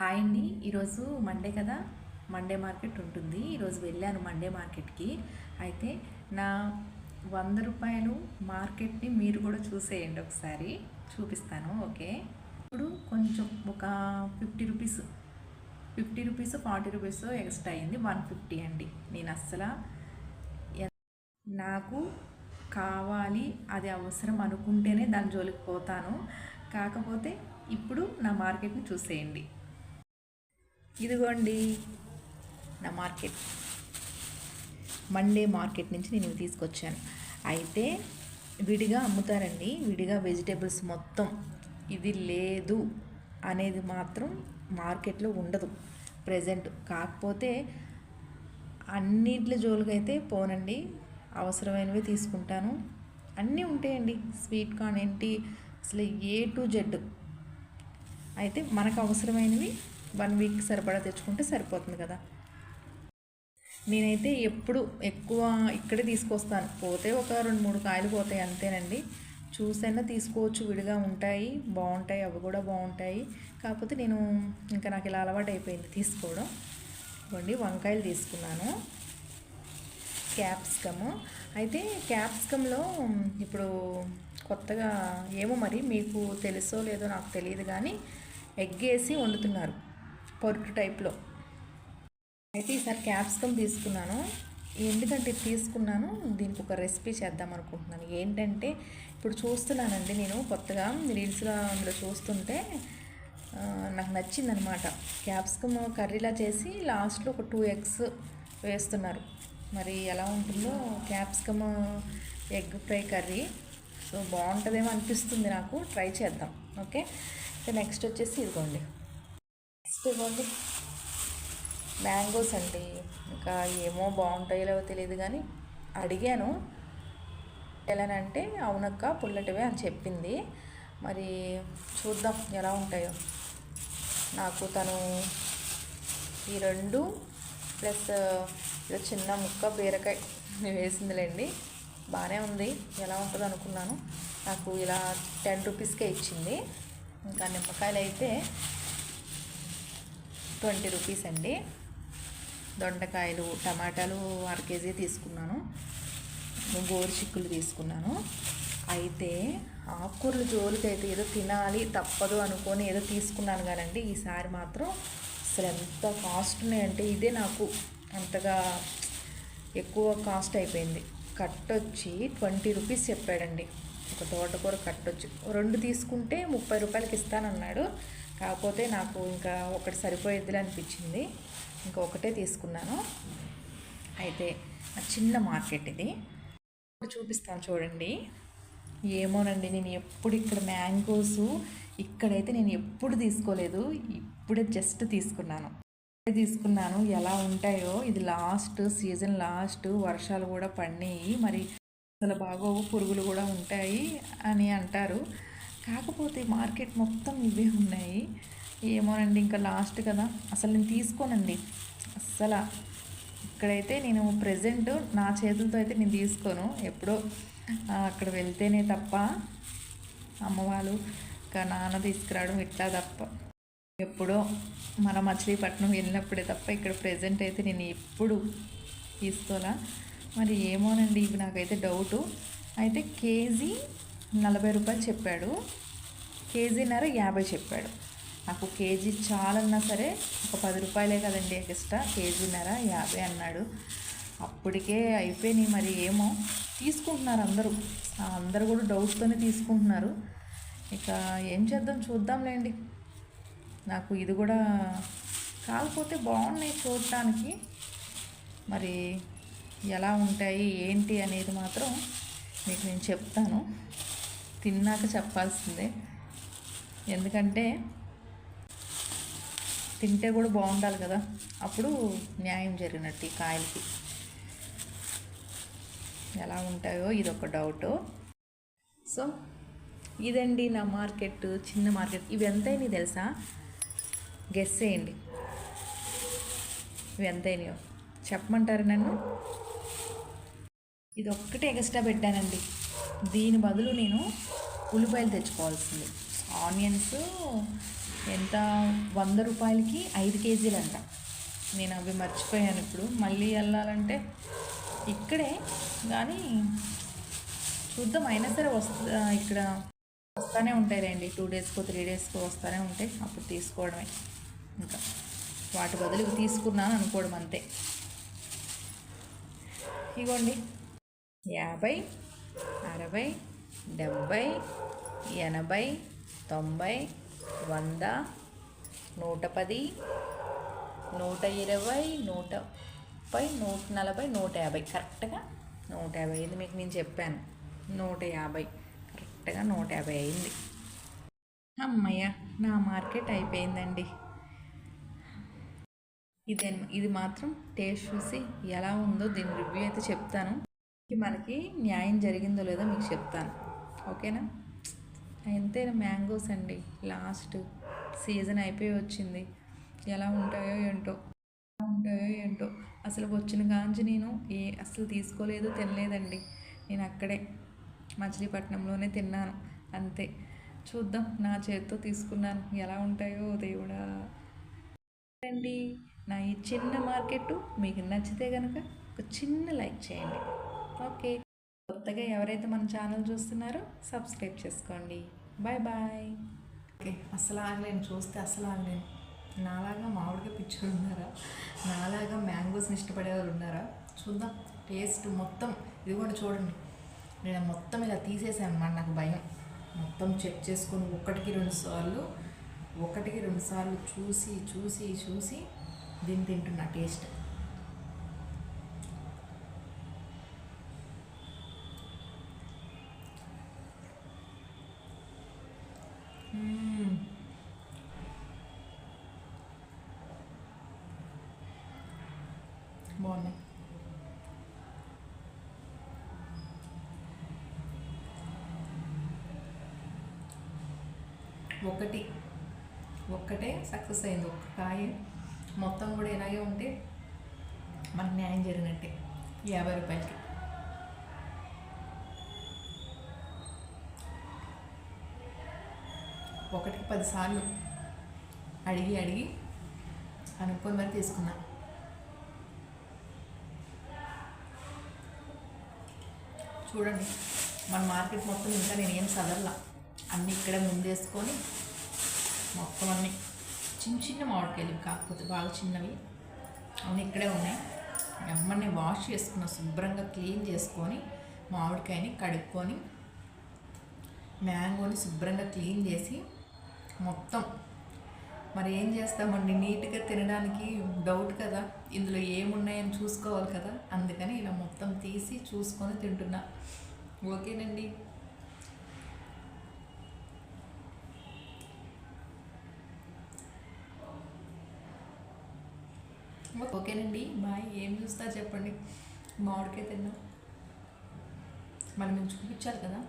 Hi అండి. ఈరోజు Monday కదా? మండే మార్కెట్ ఉంటుంది. ఈరోజు వెళ్ళాను మండే మార్కెట్కి. అయితే నా వంద రూపాయలు మార్కెట్ని మీరు కూడా చూసేయండి ఒకసారి. చూపిస్తాను ఓకే? ఇప్పుడు కొంచెం ఒక fifty rupees fifty rupees forty rupees extra అయింది. వన్ ఫిఫ్టీ అండి. నేను అస్సలు నాకు కావాలి అది అవసరం అనుకుంటేనే దాని జోలికి పోతాను. కాకపోతే ఇప్పుడు నా మార్కెట్ని చూసేయండి. ఇదిగోండి నా మార్కెట్. మండే మార్కెట్ నుంచి నేను ఇవి తీసుకొచ్చాను. అయితే విడిగా అమ్ముతారండి. విడిగా వెజిటేబుల్స్ మొత్తం. ఇది లేదు అనేది మాత్రం మార్కెట్లో ఉండదు. ప్రజెంట్. కాకపోతే అన్నిట్ల జోలికైతే పోనండి. అవసరమైనవి తీసుకుంటాను. అన్నీ ఉంటాయండి. స్వీట్ కార్న్ ఏంటి? అసలు ఏ టు జెడ్. అయితే మనకు అవసరమైనవి వన్ వీక్ సరిపడా తెచ్చుకుంటే సరిపోతుంది కదా. నేనైతే ఎప్పుడు ఎక్కువ ఇక్కడే తీసుకొస్తాను. పోతే ఒక రెండు మూడు కాయలు పోతాయి అంతేనండి. చూసైనా తీసుకోవచ్చు విడిగా ఉంటాయి బాగుంటాయి అవి కూడా బాగుంటాయి. కాకపోతే నేను ఇంకా నాకు ఇలా అలవాటు అయిపోయింది తీసుకోవడం. ఇవ్వండి వంకాయలు తీసుకున్నాను. క్యాప్సికము. అయితే క్యాప్సికంలో ఇప్పుడు కొత్తగా ఏమో మరి మీకు తెలుసో లేదో నాకు తెలియదు కానీ ఎగ్ వేసి వండుతున్నారు. పొరుటు టైప్లో. అయితే ఈసారి క్యాప్సికమ్ తీసుకున్నాను. ఎందుకంటే తీసుకున్నాను దీనికి ఒక రెసిపీ చేద్దాం అనుకుంటున్నాను. ఏంటంటే ఇప్పుడు చూస్తున్నానండి నేను కొత్తగా రీల్స్లో అందులో చూస్తుంటే నాకు నచ్చిందనమాట. క్యాప్సికమ్ కర్రీలా చేసి లాస్ట్లో ఒక టూ ఎగ్స్ వేస్తున్నారు. మరి ఎలా ఉంటుందో capsicum egg fry curry. So బాగుంటుందేమో అనిపిస్తుంది నాకు. ట్రై చేద్దాం. ఓకే? నెక్స్ట్ వచ్చేసి ఇదిగోండి. నెక్స్ట్ ఇవ్వండి మ్యాంగోస్ అండి. ఇంకా ఏమో బాగుంటాయో లేవో తెలియదు కానీ అడిగాను. ఎలానంటే అవునక్క పుల్లటివే అని చెప్పింది. మరి చూద్దాం ఎలా ఉంటాయో. నాకు తను ఈ రెండు ప్లస్ ఇలా చిన్న ముక్క బీరకాయ వేసిందిలేండి. బాగానే ఉంది. ఎలా ఉంటుంది అనుకున్నాను. నాకు ఇలా టెన్ రూపీస్కే ఇచ్చింది. ఇంకా నిమ్మకాయలు అయితే ట్వంటీ రూపీస్ అండి. దొండకాయలు టమాటాలు అర కేజీ తీసుకున్నాను. గోరు చిక్కులు తీసుకున్నాను. అయితే ఆకుకూరలు జోలికి అయితే ఏదో తినాలి తప్పదు అనుకొని ఏదో తీసుకున్నాను కానండి. ఈసారి మాత్రం అసలు ఎంత కాస్ట్ ఉన్నాయంటే ఇదే నాకు అంతగా ఎక్కువ కాస్ట్ అయిపోయింది. కట్ వచ్చి ట్వంటీ రూపీస్ చెప్పాడండి. ఒక తోటకూర కట్ వచ్చి రెండు తీసుకుంటే ముప్పై రూపాయలకి ఇస్తానన్నాడు. కాకపోతే నాకు ఇంకా ఒకటి సరిపోయేదిలే అనిపించింది. ఇంకా ఒకటే తీసుకున్నాను. అయితే ఆ చిన్న మార్కెట్ ఇది. చూపిస్తాను చూడండి. ఏమోనండి నేను ఎప్పుడు ఇక్కడ మ్యాంగోస్ ఇక్కడైతే నేను ఎప్పుడు తీసుకోలేదు. ఇప్పుడే జస్ట్ తీసుకున్నాను. తీసుకున్నాను. ఎలా ఉంటాయో ఇది లాస్ట్ సీజన్ లాస్ట్ వర్షాలు కూడా పడినాయి. మరి అసలు బాగోవు పురుగులు కూడా ఉంటాయి అని అంటారు. కాకపోతే మార్కెట్ మొత్తం ఇవే ఉన్నాయి. ఏమోనండి ఇంకా లాస్ట్ కదా. అసలు నేను తీసుకోనండి. అస్సలు. ఇక్కడైతే నేను ప్రజెంట్ నా చేతులతో అయితే నేను తీసుకోను. ఎప్పుడో అక్కడ వెళ్తేనే తప్ప అమ్మ వాళ్ళు ఇంకా నాన్న తీసుకురావడం ఇట్లా తప్ప. ఎప్పుడో మన మచిలీపట్నం వెళ్ళినప్పుడే తప్ప ఇక్కడ ప్రజెంట్ అయితే నేను ఎప్పుడు తీసుకోలా. మరి ఏమోనండి ఇవి నాకైతే డౌటు. అయితే కేజీ నలభై రూపాయలు చెప్పాడు. కేజీన్నర యాభై చెప్పాడు. నాకు కేజీ చాలన్నా సరే ఒక పది రూపాయలే కదండి ఎక్స్ట్రా. కేజీన్నర యాభై అన్నాడు. అప్పటికే అయిపోయినాయి మరి ఏమో. తీసుకుంటున్నారు అందరూ. అందరు అందరూ కూడా డౌట్తోనే తీసుకుంటున్నారు. ఇక ఏం చేద్దాం చూద్దాంలేండి. నాకు ఇది కూడా కాకపోతే బాగున్నాయి చూడటానికి. మరి ఎలా ఉంటాయి ఏంటి అనేది మాత్రం మీకు నేను చెప్తాను. తిన్నాక చెప్పాల్సిందే. ఎందుకంటే తింటే కూడా బాగుండాలి కదా. అప్పుడు న్యాయం జరిగినట్టు ఈ కాయలకి. ఎలా ఉంటాయో ఇదొక డౌట్. సో ఇదండి నా మార్కెట్ చిన్న మార్కెట్. ఇవి ఎంతైనాయి తెలుసా? గెస్ చేయండి. ఇవి ఎంతైనాయో. చెప్పమంటారు నన్ను? ఇది ఒక్కటే ఎక్స్ట్రా పెట్టానండి. దీని బదులు నేను ఉల్లిపాయలు తెచ్చుకోవాల్సింది. ఆనియన్స్ ఎంత? వంద రూపాయలకి ఐదు కేజీలు అంట నేను అవి మర్చిపోయాను ఇప్పుడు. మళ్ళీ వెళ్ళాలంటే ఇక్కడే. కానీ చూద్దాం అయినా సరే వస్తా ఇక్కడ వస్తూనే ఉంటాయి రండి. టూ డేస్కో త్రీ డేస్కో వస్తూనే ఉంటాయి. అప్పుడు తీసుకోవడమే. ఇంకా వాటి బదులు ఇవి తీసుకున్నాను అనుకోవడం అంతే. ఇగోండి. యాభై అరవై డెబ్భై ఎనభై తొంభై వంద నూట పది నూట ఇరవై నూట ముప్పై నూట నలభై నూట యాభై. కరెక్ట్గా నూట యాభై అయింది మీకు నేను చెప్పాను. నూట యాభై. కరెక్ట్గా నూట యాభై అయింది. అమ్మయ్య నా మార్కెట్ అయిపోయిందండి. ఇది ఇది మాత్రం టేస్ట్ చూసి ఎలా ఉందో దీని రివ్యూ అయితే చెప్తాను. మనకి న్యాయం జరిగిందో లేదో మీకు చెప్తాను. ఓకేనా? ఎంతైనా మ్యాంగోస్ అండి. లాస్ట్ సీజన్ అయిపోయి వచ్చింది. ఎలా ఉంటాయో ఏంటో ఎలా ఉంటాయో ఏంటో. అసలు వచ్చిన కాంచి నేను ఏ అసలు తీసుకోలేదు తినలేదండి. నేను అక్కడే మచిలీపట్నంలోనే తిన్నాను. అంతే. చూద్దాం నా చేతితో తీసుకున్నాను. ఎలా ఉంటాయో దేవుడా. అండి నా ఈ చిన్న మార్కెట్ మీకు నచ్చితే కనుక ఒక చిన్న లైక్ చేయండి. ఓకే. కొత్తగా ఎవరైతే మన ఛానల్ చూస్తున్నారో సబ్స్క్రైబ్ చేసుకోండి. Bye bye. ఓకే. అసలు ఆగలేను. చూస్తే అసలు ఆగలేను. నాలాగా మామిడిగా పిచ్చులు ఉన్నారా? నాలాగా మ్యాంగోస్ని ఇష్టపడేవారు ఉన్నారా? చూద్దాం. టేస్ట్ మొత్తం ఇది కూడా చూడండి. నేను మొత్తం ఇలా తీసేసానమాట నాకు భయం. మొత్తం చెక్ చేసుకొని ఒకటికి రెండు సార్లు ఒకటికి రెండు సార్లు చూసి చూసి చూసి దీన్ని తింటున్నా టేస్ట్. బాగున్నాయి ఒకటి. ఒక్కటే సక్సెస్ అయింది. ఒక్క కాయ మొత్తం కూడా ఇలాగే ఉంటే మనకు న్యాయం జరిగినట్టే. యాభై రూపాయలకి. ఒకటికి పదిసార్లు అడిగి అడిగి అనుకుని మరి తీసుకున్నాను చూడండి. మన మార్కెట్ మొత్తం ఇంకా నేను ఏం చదవలా అన్నీ ఇక్కడే ముందేసుకొని మొత్తం అన్నీ చిన్న చిన్న మామిడికాయలు కాకపోతే బాగా చిన్నవి. అన్నీ ఇక్కడే ఉన్నాయి. ఎమ్మని వాష్ చేసుకున్న శుభ్రంగా క్లీన్ చేసుకొని మామిడికాయని కడుక్కొని మ్యాంగోని శుభ్రంగా క్లీన్ చేసి మొత్తం మరి ఏం చేస్తామండి? నీట్గా తినడానికి డౌట్ కదా? ఇందులో ఏమున్నాయని చూసుకోవాలి కదా? అందుకని ఇలా మొత్తం తీసి చూసుకొని తింటున్నా. ఓకేనండి. ఓకేనండి. బాయ్. ఏం చూస్తా చెప్పండి? మామిడికాయ తిన్నాం. మరి మేము చూపించాలి కదా?